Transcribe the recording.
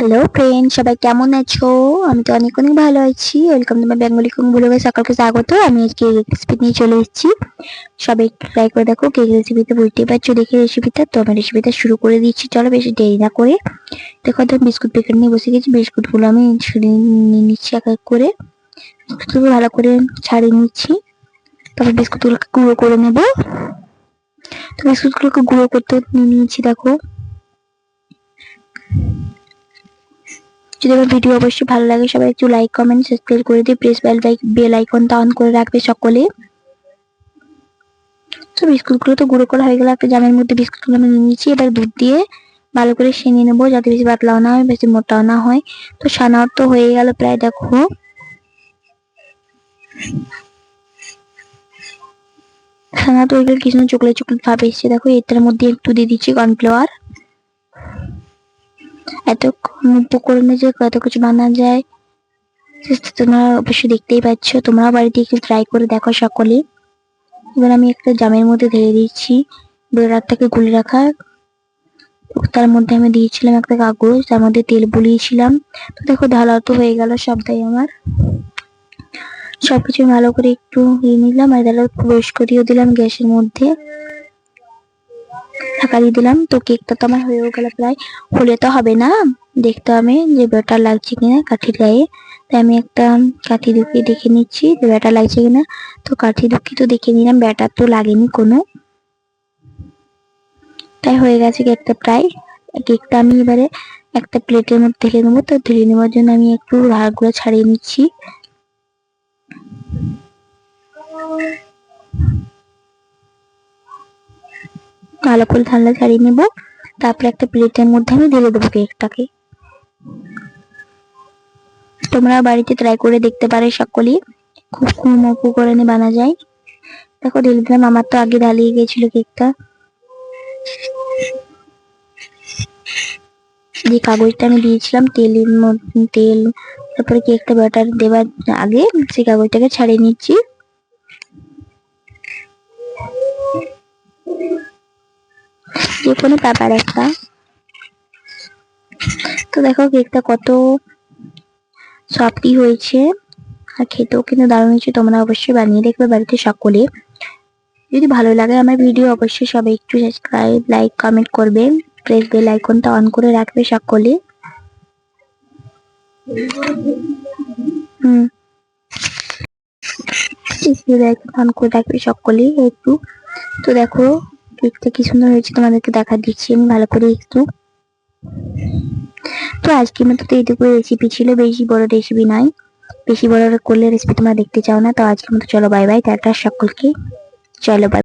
Hello friend সবাই কেমন আছো? আমি তো অনেক অনেক ভালো আছি। ওয়েলকাম তোমার বেঙ্গলি কুং ব্লগে সকালকে স্বাগত। আমি আজকে রেসিপি নিয়ে চলে এসেছি। সবাই ট্রাই করে দেখো কেক রেসিপিতে বুঝতেই পারছ, দেখে রেসিপিটা তো আমি রেসিপিটা শুরু করে দিচ্ছি। চলো বেশি দেরি না করে। দেখো তো বিস্কুট প্যাকেট নিয়ে বসে গেছি। বিস্কুটগুলো আমি নিয়ে নিচ্ছি এক এক করে। বিস্কুটগুলো ভালো করে ছাড়িয়ে নিচ্ছি। তারপর বিস্কুটগুলোকে গুঁড়ো করে নেব। তো বিস্কুটগুলোকে গুঁড়ো করতে নিয়ে নিয়েছি, দেখো। যদি আমার ভিডিও অবশ্যই ভালো লাগে, সবাই একটু লাইক কমেন্ট সাবস্ক্রাইব করে দিয়ে প্রেস বেল বেল আইকনটা অন করে রাখবে সকলে। তো বিস্কুটগুলো তো গুঁড়ো করা হয়ে গেল, একটা জামের মধ্যে বিস্কুটগুলো আমি নিয়ে নিয়েছি এবার দুধ দিয়ে ভালো করে সেনে নেব, যাতে বেশি পাতলাও না হয়, বেশি মোটাও না হয়। তো সানাও তো হয়ে গেল প্রায়, দেখো। সানা তো হয়ে গেলে কিছু চকলেট চকলেট ভাব এসছে দেখো, এটার মধ্যে একটু দিয়ে দিচ্ছি কর্নফ্লাওয়ার এত উপকরণে যে কত কিছু বানানো যায়? তোমরা অবশ্যই দেখতেই পাচ্ছ। তোমরাও বাড়িতে একটু ট্রাই করে দেখো সকলে। এবার আমি একটা জামের মধ্যে ধরে দিচ্ছি। রাতটাকে গুলে রাখা। তার মধ্যে আমি দিয়েছিলাম একটা কাগজ। তার মধ্যে তেল বুলিয়েছিলাম। তো দেখো ঢালা তো হয়ে গেল সবটাই আমার। সবকিছু ভালো করে একটু নিয়ে নিলাম আর তাহলে প্রবেশ করিয়ে দিলাম গ্যাসের মধ্যে। ঢাকা দিয়ে দিলাম। তো কেকটা তো আমার হয়েও গেল প্রায়। হলে তো হবে না? দেখতে হবে যে ব্যাটার লাগছে কিনা কাঠির গায়ে। তাই আমি একটা কাঠি দুকিয়ে দেখে নিচ্ছি যে ব্যাটার লাগছে কিনা। তো কাঠি দুকি তো দেখে নিলাম ব্যাটার তো লাগেনি কোনো। তাই হয়ে গেছে কেকটা প্রায়। কেকটা আমি এবারে একটা প্লেটের মধ্যে ঢেলে নেব। তো ঢেলে নেওয়ার জন্য আমি একটু হাড়গুলো ছাড়িয়ে নিচ্ছি। ভালো করে ঠান্ডা ছাড়িয়ে নেব। তারপরে একটা প্লেটের মধ্যে আমি ঢেলে দেবো কেকটাকে। তোমরা বাড়িতে ট্রাই করে দেখতে পারো সকলেই। খুব কম উপকরণে বানা যায়। দেখো, ঢেলে দিলাম। আমার তো আগে ঢালিয়ে গেছিল কেকটা। যে কাগজটা আমি দিয়েছিলাম, তেলের তেল, তারপরে কেকটা ব্যাটার দেওয়ার আগে সেই কাগজটাকে ছাড়িয়ে নিচ্ছি। যে কোনো পেপার একটা। দেখো কেকটা কত সফটি হয়েছে। আর খেতেও কিন্তু দারুণ হয়েছে, তোমরা অবশ্যই বানিয়ে দেখবে বাড়িতে সকলে। যদি ভালো লাগে আমার ভিডিও অবশ্যই সবাই একটু সাবস্ক্রাইব লাইক কমেন্ট করবে। প্রেস বেল আইকনটা অন করে রাখবে সকলে। অন করে রাখবে একটু। তো দেখো, কেকটা কি সুন্দর হয়েছে তোমাদেরকে দেখা দিচ্ছি আমি ভালো করে একটু। তো আজকের মতো তো এইটুকু রেসিপি ছিল। বেশি বড় রেসিপি নয়। বেশি বড় করলে রেসিপি তোমরা দেখতে চাও না। তো আজকের মতো চলো বাই বাই টাটা সকলকে। চলো বাই